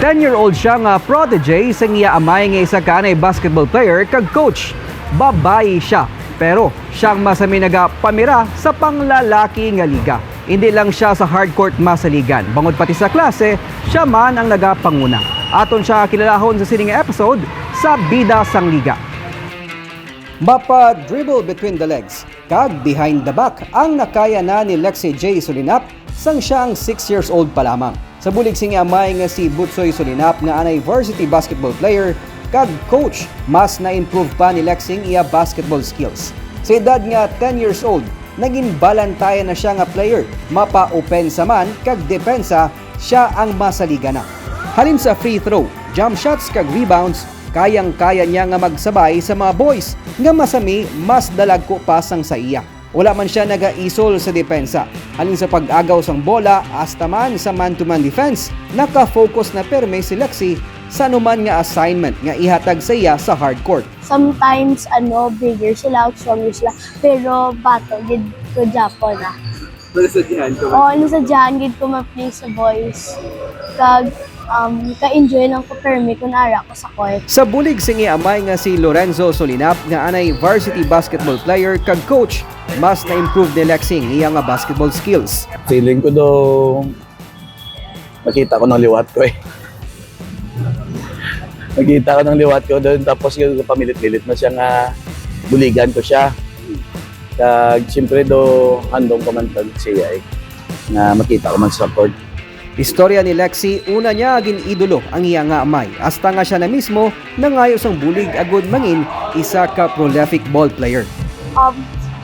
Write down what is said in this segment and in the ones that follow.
10-year-old siya nga protege sa iya amay nga isa kanay basketball player kag coach. Babayi siya pero siyang masami naga pamira sa panglalaki nga liga. Hindi lang siya sa hardcourt masaligan. Bangod pati sa klase, siya man ang nagapanguna. Aton siya kilalahon sa sining episode sa Bida sang Liga. Mapa dribble between the legs, kag behind the back ang nakaya na ni Lexi J. Solinap sang siyang 6 years old pa lamang. Sa bulig sing amay nga si Butsoy Solinap nga anay varsity basketball player kag coach, mas na-improve pa ni Lexing iya basketball skills. Sa edad nga 10 years old, naging balantayan na siya nga player, mapa-opensa man kag depensa, siya ang masaliga na. Halin sa free throw, jump shots kag rebounds, kayang-kaya niya nga magsabay sa mga boys nga masami mas dalagko pa sang sa iya. Wala man siya naga-isol sa depensa. Halin sa pag-agaw sang bola, hasta man sa man-to-man defense, naka-focus na perme si Lexi sa anuman nga assignment nga ihatag sa iya sa hardcourt. sometimes ano bigger sila stronger sila pero bato gid ko Japon ah Nasasadyahan ko. o ano sa dyan gid ko ma-play sa boys kag um, ka-enjoy lang ko permi kun ara ko sa court Sa bulig singi amay nga si Lorenzo Solinap nga anay varsity basketball player kag coach, mas na-improve ni Lexing iya nga basketball skills. Feeling ko daw nakita ko ng liwat ko eh. Nakita ko ng liwat ko doon tapos yung pamilit-milit na siya nga buligan ko siya. Kag siyempre do handong ko man tag siya eh. Na makita ko man sa court. Istorya ni Lexi, una niya agin idolo ang iya nga amay. Hasta nga siya na mismo nangayos ang bulig agud mangin isa ka prolific ball player. um,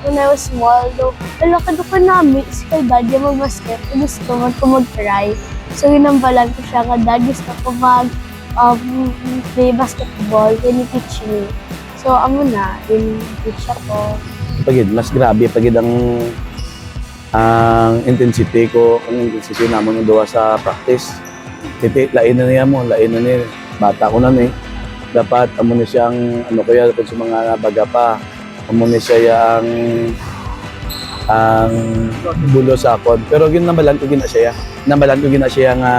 when I was small do lalakad ko namin si kay dad yung mag-basket gusto man ko mag-try so ginambalan ko siya nga dad gusto ko mag um, play basketball then he teach me so amo na in teach ako Pagid mas grabe pagid ang ang intensity ko, ang intensity namon yung duwa sa practice. Titi, lain na niya mo, lain na niya. Bata ko na ni. Dapat amo ni siyang ano kaya dapat sa mga baga pa. Amo ni siya yang ang bulo sa akon. Pero ginambalan ko gina siya. Nambalan ko gina siya nga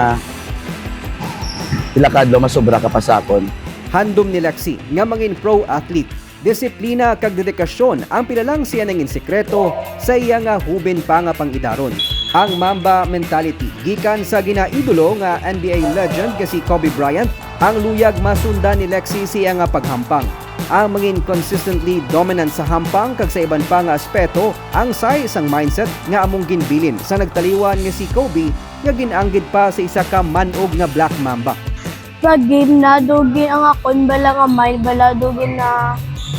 ilakad lo masobra ka pa sa akon. Handom ni Lexi nga mangin pro athlete. Disiplina kag dedikasyon ang pilalang siya nangin sekreto sa iya nga hubin pa nga pangidaron. Ang Mamba mentality gikan sa ginaidolo nga NBA legend nga si Kobe Bryant ang luyag masundan ni Lexi siya nga paghampang. Ang mangin consistently dominant sa hampang kag sa iban pa nga aspeto ang say isang mindset nga among ginbilin sa nagtaliwan nga si Kobe nga ginanggid pa sa isa ka manog nga Black Mamba. pag game na dugin ang akon bala nga mind bala dugin na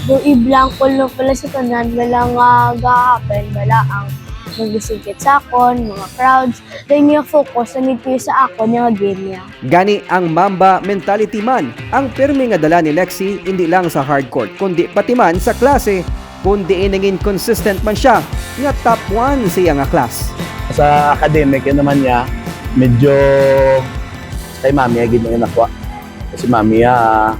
do i-blank ko lang pala sa tanan bala nga gahapen bala ang magbisigit sa akon mga crowds. Then yung focus na nito sa akon yung game niya. Gani ang Mamba mentality man. Ang pirmi nga dala ni Lexi hindi lang sa hardcourt kundi pati man sa klase. Kundi naging consistent man siya nga top 1 siya nga class. sa academic yun naman niya medyo kay mami agad yung nakuha kasi mami ah,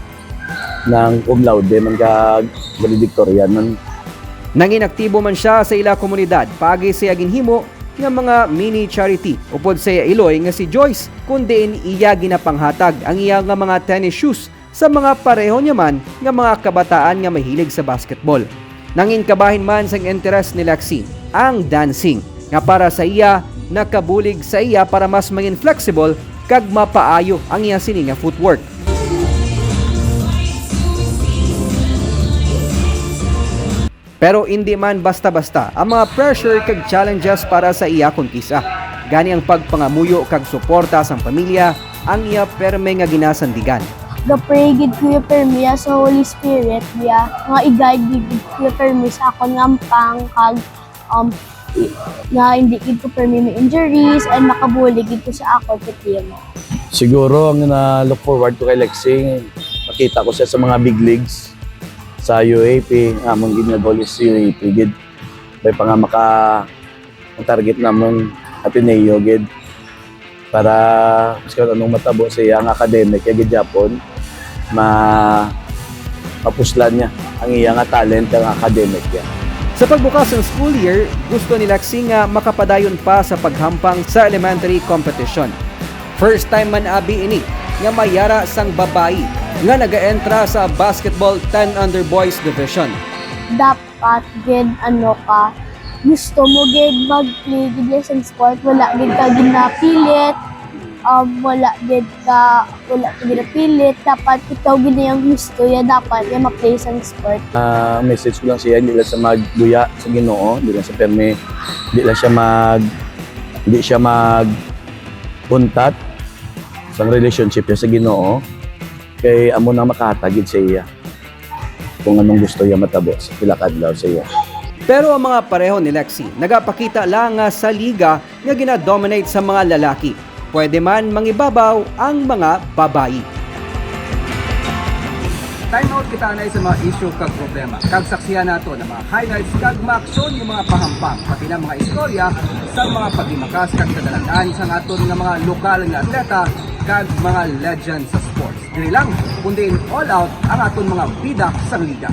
ng cum laude man ka valedictorian man Nangin aktibo man siya sa ila komunidad pagi siya ginhimo nga mga mini charity upod sa iloy nga si Joyce kundi iya ginapanghatag ang iya nga mga tennis shoes sa mga pareho niya man nga mga kabataan nga mahilig sa basketball. Nangin kabahin man sa interes ni Lexi ang dancing nga para sa iya nakabulig sa iya para mas maging flexible kag mapaayo ang iya sini nga footwork. Pero hindi man basta-basta ang mga pressure kag challenges para sa iya kuntisa. Gani ang pagpangamuyo kag suporta sa pamilya ang iya perme nga ginasandigan. Gapray gid ko yung permiya sa Holy Spirit biya nga i-guide gid ko yung permi sa akon nga ampang kag um nga hindi gid ko permi may injuries and makabulig gid ko sa akon sa team. siguro ang na look forward ko kay Lexing makita ko siya sa mga big leagues sa UAP among goal is UAP gid bay pa nga maka ang target namon Ateneo gid para kasi anong matabo sa iyang academic kaya gid Japon ma mapuslan niya ang iyang talent ang academic niya. Sa pagbukas ng school year, gusto ni Lexi nga makapadayon pa sa paghampang sa elementary competition. First time man abi ini nga mayara sang babayi nga nagaentra sa basketball 10 under boys division. dapat gid ano ka gusto mo gid mag-play gid sa sport wala gid ka ginapilit. Um, wala gid ka wala ka ginapilit. Dapat ikaw gid na yung gusto ya dapat ya ma-play sa sport. Ah, message ko lang siya, hindi lang siya magduya sa Ginoo, hindi lang siya perme, hindi lang siya mag hindi siya mag kuntat sa relationship niya sa Ginoo. Kay amo nang makahatagid sa iya kung anong gusto niya matabo sa pilakadlaw sa iya. Pero ang mga pareho ni Lexi, nagapakita lang sa liga nga gina-dominate sa mga lalaki. Pwede man mangibabaw ang mga babayi. Time out kita na sa mga issue kag problema. Kag saksiyan nato ng mga highlights kag maaksyon yung mga pahampang pati na mga istorya sa mga pagimakas kag kadalandaan sa aton nga mga lokal nga atleta kag mga legend sa sports. Dili lang, kundi all out ang aton mga bida sa liga.